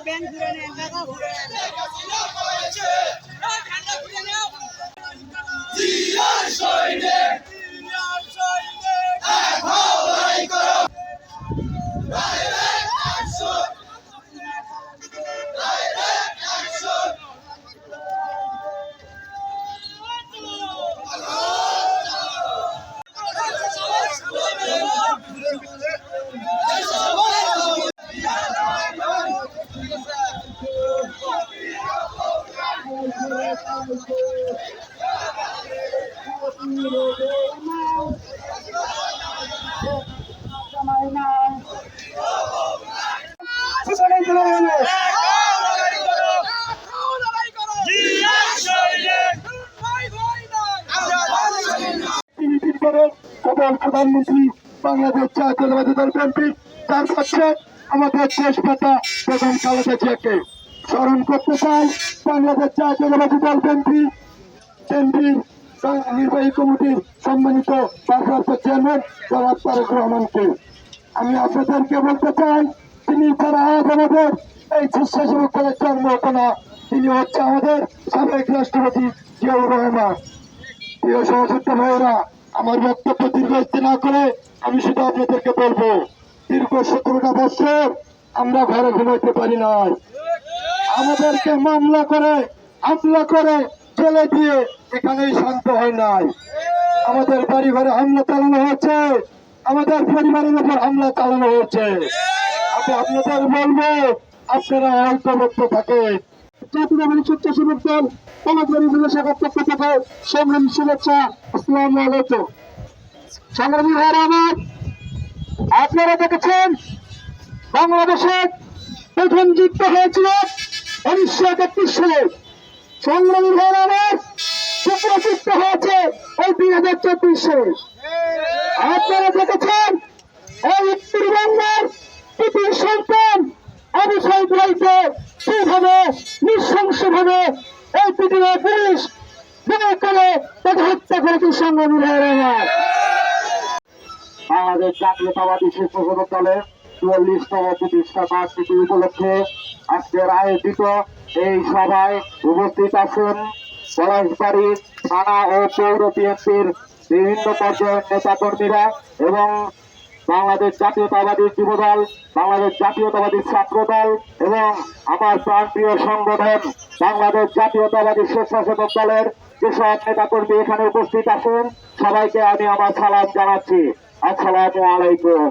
ঘুরে নেন ঘুরে নেন প্রধান প্রধানমন্ত্রী বাংলাদেশ জাতীয়তাবাদী দল বিএনপি, তার কাছে আমাদের দেশ নেতা প্রধান খালেদা জিয়াকে স্মরণ করতে চাই, বাংলাদেশ জাতীয়তাবাদী দল বিএনপি বিএনপির নির্বাহী কমিটির সম্মানিত ভারপ্রাপ্ত চেয়ারম্যান জনাব তারেক রহমানকে। আমি আপনাদেরকে বলতে চাই, তিনি যারা আজ আমাদের এই স্বেচ্ছাসেবক দলের জন্ম হতো না তিনি হচ্ছে আমাদের সাবেক রাষ্ট্রপতি জিয়াউর রহমান। প্রিয় সহযোদ্ধা ভাইয়েরা আমার বক্তব্য দীর্ঘস্তি না করে আমি শুধু আপনাদেরকে বলব, দীর্ঘ সতেরোটা বছর আমরা ঘরে ঘুমাইতে পারি নাই। আমাদেরকে মামলা করে, হামলা করে, জেলে দিয়ে এখানেই শান্ত হয় নাই। আমাদের বাড়ি ঘরে হামলা চালানো হয়েছে, আমাদের পরিবারের উপর হামলা চালানো হয়েছে। আমি আপনাদের বলব, আপনারা ঐক্যবদ্ধ থাকেন। মানে স্বেচ্ছাসেবক দল পক্ষ থেকে সংগ্রাম শুভেচ্ছা আসসালামু আলাইকুম। সংগ্রামী ভাইরা আপনারা দেখেছেন, বাংলাদেশে প্রথম যুদ্ধ হয়েছিল উনিশশো একত্রিশ সালে। সংগ্রামী ভাইরা আমার দ্বিতীয় যুদ্ধ হয়েছে এই দুই হাজার চব্বিশ সালে। আপনারা দেখেছেন, এই উত্তরবঙ্গের পৃথিবীর সন্তান অবিষয় ভাইকে কীভাবে নৃশংস ভাবে এই পৃথিবীর পুলিশ বিনয় করে তাকে স্বেচ্ছাসেবক দলের প্রতিষ্ঠা উপলক্ষে আজকের আয়োজিত এই সভায় উপস্থিত আছেন পলাশবাড়ি থানা ও পৌর বিএনপির বিভিন্ন পর্যায়ের নেতাকর্মীরা এবং বাংলাদেশ জাতীয়তাবাদী যুবদল, বাংলাদেশ জাতীয়তাবাদী ছাত্র দল এবং আমার প্রান্তীয় সংগঠন বাংলাদেশ জাতীয়তাবাদী স্বেচ্ছাসেবক দলের যেসব নেতাকর্মী এখানে উপস্থিত আছেন সবাইকে আমি আমার সালাম জানাচ্ছি। আসসালামু আলাইকুম।